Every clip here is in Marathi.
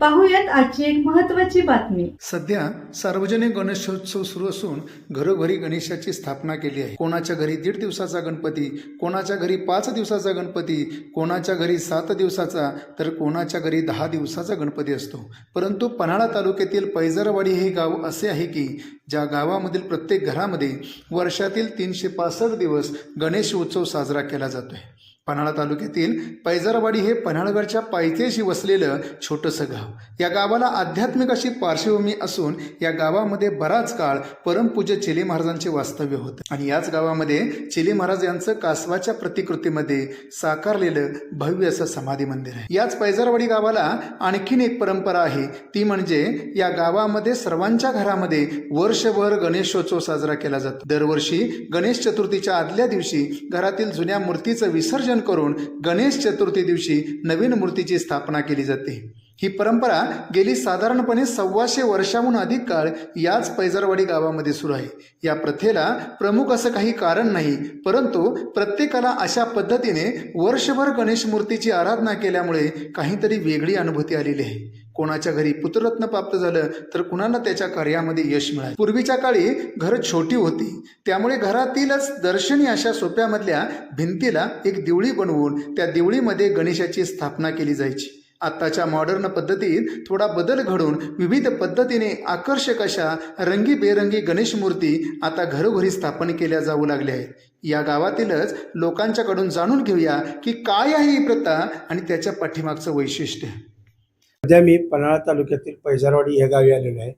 पाहूयात आजची एक महत्वाची बातमी. सध्या सार्वजनिक गणेशोत्सव सुरू असून घरोघरी गणेशाची स्थापना केली आहे. कोणाच्या घरी दीड दिवसाचा गणपती कोणाच्या घरी पाच दिवसाचा गणपती कोणाच्या घरी सात दिवसाचा तर कोणाच्या घरी दहा दिवसाचा गणपती असतो. परंतु पन्हाळा तालुक्यातील पैजरवाडी हे गाव असे आहे की ज्या गावामधील प्रत्येक घरामध्ये वर्षातील तीनशे पासष्ट दिवस गणेश उत्सव साजरा केला जातोय. पन्हाळा तालुक्यातील पैजारवाडी हे पन्हाळगडच्या पायथ्याशी वसलेलं छोटंसं गाव. या गावाला आध्यात्मिक अशी पार्श्वभूमी असून या गावामध्ये बराच काळ परमपूज्य चेले महाराजांचे वास्तव्य होतं. आणि याच गावामध्ये चेले महाराज यांचं कासवाच्या प्रतिकृतीमध्ये साकारलेलं भव्य असं समाधी मंदिर आहे. याच पैजारवाडी गावाला आणखीन एक परंपरा आहे. ती म्हणजे या गावामध्ये सर्वांच्या घरामध्ये वर्षभर गणेशोत्सव साजरा केला जातो. दरवर्षी गणेश चतुर्थीच्या आदल्या दिवशी घरातील जुन्या मूर्तीचं विसर्जन करून गणेश चतुर्थी दिवशी नवीन मूर्तीची स्थापना केली जाते. ही परंपरा गेली साधारणपणे सव्वाशे वर्षाहून अधिक काळ याच पैजारवाडी गावामध्ये सुरू आहे. या प्रथेला प्रमुख असं काही कारण नाही परंतु प्रत्येकाला अशा पद्धतीने वर्षभर गणेश मूर्तीची आराधना केल्यामुळे काहीतरी वेगळी अनुभूती आलेली आहे. कोणाच्या घरी पुत्ररत्न प्राप्त झालं तर कुणाला त्याच्या कार्यामध्ये यश मिळालं? पूर्वीच्या काळी घरं छोटी होती. त्यामुळे घरातीलच दर्शनी अशा सोप्यामधल्या भिंतीला एक दिवळी बनवून त्या दिवळीमध्ये गणेशाची स्थापना केली जायची. आत्ताच्या मॉडर्न पद्धतीत थोडा बदल घडून विविध पद्धतीने आकर्षक अशा रंगीबेरंगी गणेश मूर्ती आता घरोघरी स्थापन केल्या जाऊ लागल्या आहेत. या गावातीलच लोकांच्याकडून जाणून घेऊया की काय आहे ही प्रथा आणि त्याच्या पाठीमागचं वैशिष्ट्य. सध्या मी पन्हाळा तालुक्यातील पैजारवाडी या गावी आलेलो आहे.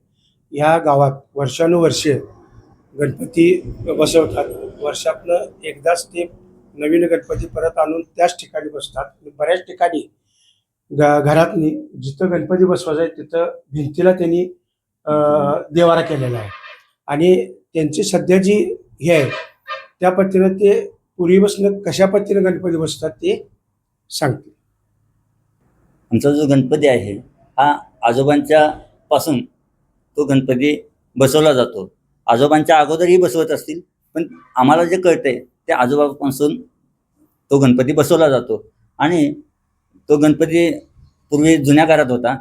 ह्या गावात वर्षानुवर्षे गणपती बसवतात. वर्षातनं एकदाच ते नवीन गणपती परत आणून त्याच ठिकाणी बसतात. बऱ्याच ठिकाणी ग घरातनी जिथं गणपती बसवायचा आहे तिथं भिंतीला त्यांनी देवारा केलेला आहे. आणि त्यांची सध्या जी हे आहे त्या पद्धतीनं ते पूर्वीपासून कशा पद्धतीनं गणपती बसतात ते सांगतील. आमचा जो गणपती आहे हा आजोबांच्या पासून तो गणपती बसवला जातो. आजोबांच्या अगोदरही बसवत असतील पण आम्हाला जे कळतंय ते आजोबापासून तो गणपती बसवला जातो. आणि तो गणपती पूर्वी जुन्या घरात होता.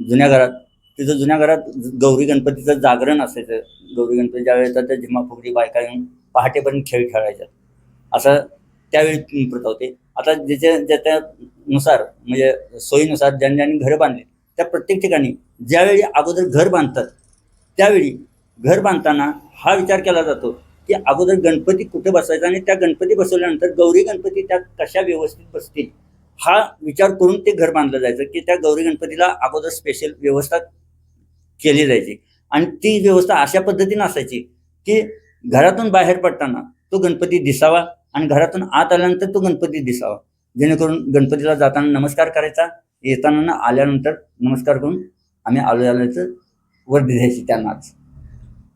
जुन्या घरात तिथं जुन्या घरात गौरी गणपतीचं जागरण असायचं. गौरी गणपती ज्या येतात त्या झिम्मा फुगडी बायका येऊन पहाटेपर्यंत खेळ खेळायच्या. असं त्यावेळी प्रथा होते. आता ज्याच्या ज्याच्यानुसार म्हणजे सोयीनुसार ज्यांनी ज्यांनी घरं बांधले त्या प्रत्येक ठिकाणी ज्यावेळी अगोदर घर बांधतात त्यावेळी घर बांधताना हा विचार केला जातो की अगोदर गणपती कुठे बसायचा आणि त्या गणपती बसवल्यानंतर गौरी गणपती त्या कशा व्यवस्थित बसतील हा विचार करून ते घर बांधलं जायचं की त्या गौरी गणपतीला अगोदर स्पेशल व्यवस्था केली जायची. आणि ती व्यवस्था अशा पद्धतीनं असायची की घरातून बाहेर पडताना तो गणपती दिसावा आणि घरातून आत आल्यानंतर तो गणपती दिसावा. जेणेकरून गणपतीला जाताना नमस्कार करायचा येताना आल्यानंतर नमस्कार करून आम्ही आलो आल्याचं वर्दी द्यायची त्यांनाच.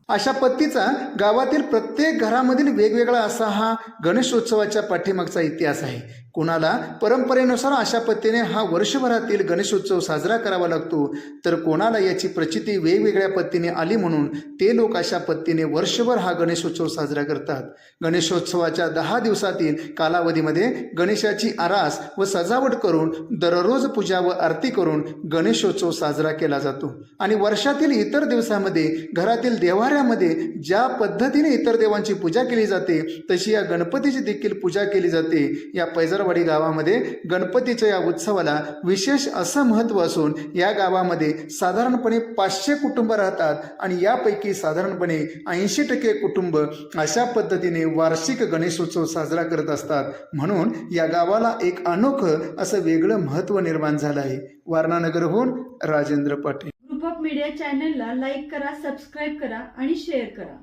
अशा पद्धतीचा गावातील प्रत्येक घरामधील वेगवेगळा असा हा गणेशोत्सवाच्या पाठीमागचा इतिहास आहे. कोणाला? परंपरेनुसार अशा पद्धतीने हा वर्षभरातील गणेशोत्सव साजरा करावा लागतो. तर कोणाला याची प्रचिती वेगवेगळ्या पद्धतीने आली म्हणून ते लोक अशा पद्धतीने वर्षभर हा गणेशोत्सव साजरा करतात. गणेशोत्सवाच्या दहा दिवसातील कालावधीमध्ये गणेशाची आरास व सजावट करून दररोज पूजा व आरती करून गणेशोत्सव साजरा केला जातो. आणि वर्षातील इतर दिवसामध्ये घरातील देवाऱ्यामध्ये ज्या पद्धतीने इतर देवांची पूजा केली जाते तशी या गणपतीची देखील पूजा केली जाते. या पैजरवाडी गावामध्ये गणपतीच्या या उत्सवाला विशेष असं महत्त्व असून या गावामध्ये साधारणपणे पाचशे कुटुंब राहतात आणि यापैकी साधारणपणे ऐंशी टक्के कुटुंब अशा पद्धतीने वार्षिक गणेशोत्सव साजरा करत असतात. म्हणून या गावाला एक अनोखं असं वेगळं महत्त्व निर्माण झालं आहे. वारणानगरहून Rajendra Patil. Group of media चॅनलला लाईक करा सबस्क्राईब करा आणि शेअर करा.